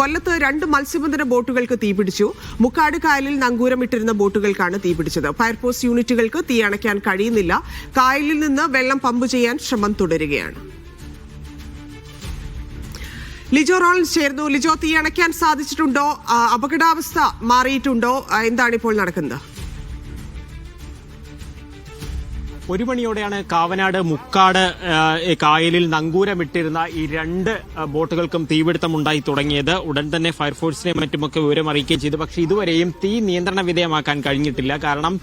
കൊല്ലത്ത് രണ്ട് മത്സ്യബന്ധന ബോട്ടുകൾക്ക് തീപിടിച്ചു മുക്കാട് കായലിൽ നങ്കൂരമിട്ടിരുന്ന ബോട്ടുകൾക്കാണ് തീപിടിച്ചത് ഫയർഫോഴ്സ് യൂണിറ്റുകൾക്ക് തീ അണയ്ക്കാൻ കഴിയുന്നില്ല. കായലിൽ നിന്ന് വെള്ളം പമ്പ് ചെയ്യാൻ ശ്രമം തുടരുകയാണ്. ലിജോ റോളൻസ് ചേർന്നു ലിജോ തീ അണയ്ക്കാൻ സാധിച്ചിട്ടുണ്ടോ? അപകടാവസ്ഥ മാറിയിട്ടുണ്ടോ? എന്താണ് ഇപ്പോൾ നടക്കുന്നത്? ഒരു മണിയോടെയാണ് കാവനാട് മുക്കാട് കായലിൽ നങ്കൂരമിട്ടിരുന്ന ഈ രണ്ട് ബോട്ടുകൾക്കും തീപിടുത്തം ഉണ്ടായി തുടങ്ങിയത്. ഉടൻ തന്നെ ഫയർഫോഴ്സിനെ മറ്റുമൊക്കെ വിവരം അറിയിക്കുകയും ചെയ്തു. പക്ഷേ ഇതുവരെയും തീ നിയന്ത്രണ വിധേയമാക്കാൻ കഴിഞ്ഞിട്ടില്ല. കാരണം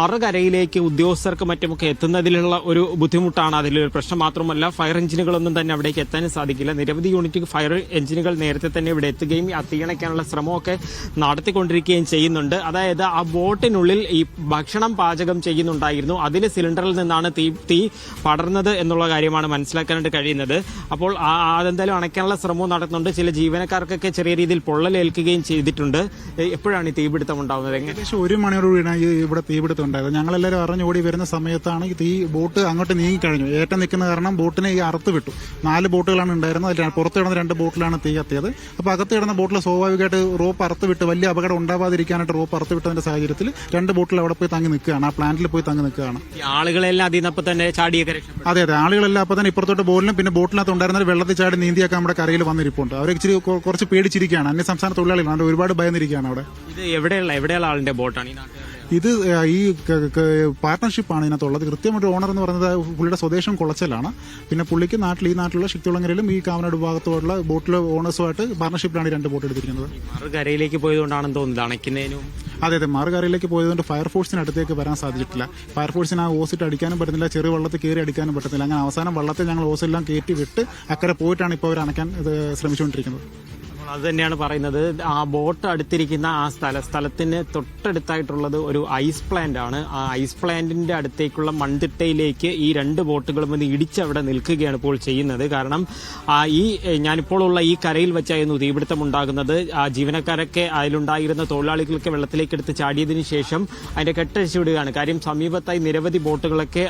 മറുകരയിലേക്ക് ഉദ്യോഗസ്ഥർക്ക് മറ്റുമൊക്കെ എത്തുന്നതിലുള്ള ഒരു ബുദ്ധിമുട്ടാണ് അതിലൊരു പ്രശ്നം മാത്രമല്ല ഫയർ എഞ്ചിനുകളൊന്നും തന്നെ അവിടേക്ക് എത്താനും സാധിക്കില്ല. നിരവധി യൂണിറ്റ് ഫയർ എഞ്ചിനുകൾ നേരത്തെ തന്നെ ഇവിടെ എത്തുകയും ആ തീയണയ്ക്കാനുള്ള ശ്രമമൊക്കെ നടത്തിക്കൊണ്ടിരിക്കുകയും ചെയ്യുന്നുണ്ട്. അതായത് ആ ബോട്ടിനുള്ളിൽ ഈ ഭക്ഷണം പാചകം ചെയ്യുന്നുണ്ടായിരുന്നു. അതിൽ സിലിണ്ടറിൽ നിന്നാണ് തീ തീ പടർന്നത് എന്നുള്ള കാര്യമാണ് മനസ്സിലാക്കാനായിട്ട് കഴിയുന്നത്. അപ്പോൾ അതെന്തായാലും അണയ്ക്കാനുള്ള ശ്രമവും നടത്തുന്നുണ്ട് ചില ജീവനക്കാർക്കൊക്കെ ചെറിയ രീതിയിൽ പൊള്ളലേൽക്കുകയും ചെയ്തിട്ടുണ്ട്. എപ്പോഴാണ് ഈ തീപിടുത്തം ഉണ്ടാകുന്നത് ഏകദേശം ഒരു മണിയോടുകൂടിയാണ് ഈ ഇവിടെ തീപിടുത്തം ഉണ്ടായത്. ഞങ്ങളെല്ലാവരും അറിഞ്ഞു ഓടി വരുന്ന സമയത്താണ് ഈ തീ ബോട്ട് അങ്ങോട്ട് നീങ്ങിക്കഴിഞ്ഞു. ഏറ്റം നിൽക്കുന്ന കാരണം ബോട്ടിനെ ഈ അറുത്ത് വിട്ടു. നാല് ബോട്ടുകളാണ് ഉണ്ടായിരുന്നത്. അതിൽ പുറത്ത് കിടന്ന രണ്ട് ബോട്ടിലാണ് തീ കത്തിയത്. അപ്പോൾ അകത്ത് കിടന്ന ബോട്ടിൽ സ്വാഭാവികമായിട്ട് റോപ്പ് അറുത്ത് വിട്ട് വലിയ അപകടം ഉണ്ടാവാതിരിക്കാനായിട്ട് റോപ്പ് അറുത്ത് വിട്ടതിന്റെ സാഹചര്യത്തിൽ രണ്ട് ബോട്ടിൽ അവിടെ പോയി തങ്ങി നിൽക്കുകയാണ്. ആ പ്ലാന്റിൽ പോയി തങ്ങി നിൽക്കുകയാണ്. ഈ ആളുകളെല്ലാം അതിൽ നിന്നപ്പോൾ തന്നെ ചാടിയൊക്കെ രക്ഷപ്പെട്ടു. അതെ അതെ. ആളുകളെല്ലാം അപ്പൊ തന്നെ ഇപ്പുറത്തോട്ട് ബോട്ടിലും പിന്നെ ബോട്ടിനകത്ത് ഉണ്ടായിരുന്ന വെള്ളത്തിൽ ചാടി നീന്തിയൊക്കെ നമ്മുടെ കരയിൽ വന്നിരിപ്പുണ്ട്. അവർ ഇച്ചിരി കുറച്ച് പേടിച്ചിരിക്കുകയാണ്. അന്യ സംസ്ഥാന തൊഴിലാളികളാണ് ഒരുപാട് ഭയന്നിരിക്കുകയാണ് അവിടെ. ഇത് എവിടെയുള്ള എവിടെയുള്ള ആളിന്റെ ബോട്ടാണ് ഈ നാട്ടുകാരുടെ? ഇത് ഈ പാർട്ണർഷിപ്പാണ് ഇതിനകത്തുള്ളത്. കൃത്യമായിട്ട് ഓണർ എന്ന് പറയുന്നത് പുള്ളിയുടെ സ്വദേശം കുളച്ചലാണ്. പിന്നെ പുള്ളിക്ക് നാട്ടിൽ ഈ നാട്ടിലുള്ള ശക്തികുളങ്ങരയിലും ഈ കാവനാട് ഭാഗത്തുള്ള ബോട്ടിലെ ഓണേഴ്സുമായിട്ട് പാർട്ണർഷിപ്പിലാണ് ഈ രണ്ട് ബോട്ട് എടുത്തിരിക്കുന്നത്. മറുകരയിലേക്ക് പോയതുകൊണ്ടാണെന്ന് തോന്നുന്നത് അണയ്ക്കുന്നതിനും അതെ അതെ. മറുകരയിലേക്ക് പോയതുകൊണ്ട് ഫയർഫോഴ്സിന് അടുത്തേക്ക് വരാൻ സാധിച്ചിട്ടില്ല. ഫയർഫോഴ്സിന് ആ ഓസിട്ട് അടിക്കാനും പറ്റുന്നില്ല. ചെറിയ വള്ളത്തിൽ കയറി അടിക്കാനും പറ്റുന്നില്ല. അങ്ങനെ അവസാനം വള്ളത്തിൽ ഞങ്ങൾ ഓസെല്ലാം കയറ്റി വിട്ട് അക്കരെ പോയിട്ടാണ് ഇപ്പോൾ അവർ അണയ്ക്കാൻ ഇത് ശ്രമിച്ചുകൊണ്ടിരിക്കുന്നത്. അത് തന്നെയാണ് പറയുന്നത്. ആ ബോട്ട് അടുത്തിരിക്കുന്ന ആ സ്ഥല സ്ഥലത്തിന് തൊട്ടടുത്തായിട്ടുള്ളത് ഒരു ഐസ് പ്ലാന്റ് ആണ്. ആ ഐസ് പ്ലാന്റിന്റെ അടുത്തേക്കുള്ള മൺതിട്ടയിലേക്ക് ഈ രണ്ട് ബോട്ടുകളും വന്ന് ഇടിച്ചവിടെ നിൽക്കുകയാണ് ഇപ്പോൾ ചെയ്യുന്നത്. കാരണം ആ ഈ ഞാനിപ്പോൾ ഉള്ള ഈ കരയിൽ വെച്ചായിരുന്നു തീപിടുത്തം ഉണ്ടാകുന്നത്. ആ ജീവനക്കാരൊക്കെ അതിലുണ്ടായിരുന്ന തൊഴിലാളികൾക്ക് വെള്ളത്തിലേക്ക് എടുത്ത് ചാടിയതിനു ശേഷം അതിന്റെ കെട്ടഴിച്ചു വിടുകയാണ്. കാര്യം സമീപത്തായി നിരവധി ബോട്ടുകളൊക്കെ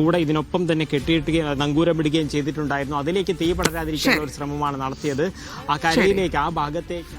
കൂടെ ഇതിനൊപ്പം തന്നെ കെട്ടിയിട്ടുകയും നങ്കൂരമിടുകയും ചെയ്തിട്ടുണ്ടായിരുന്നു. അതിലേക്ക് തീ പടരാതിരിക്കാനുള്ള ഒരു ശ്രമമാണ് നടത്തിയത്. ആ കരയിലേക്ക് ആ ഭാഗത്തേക്ക്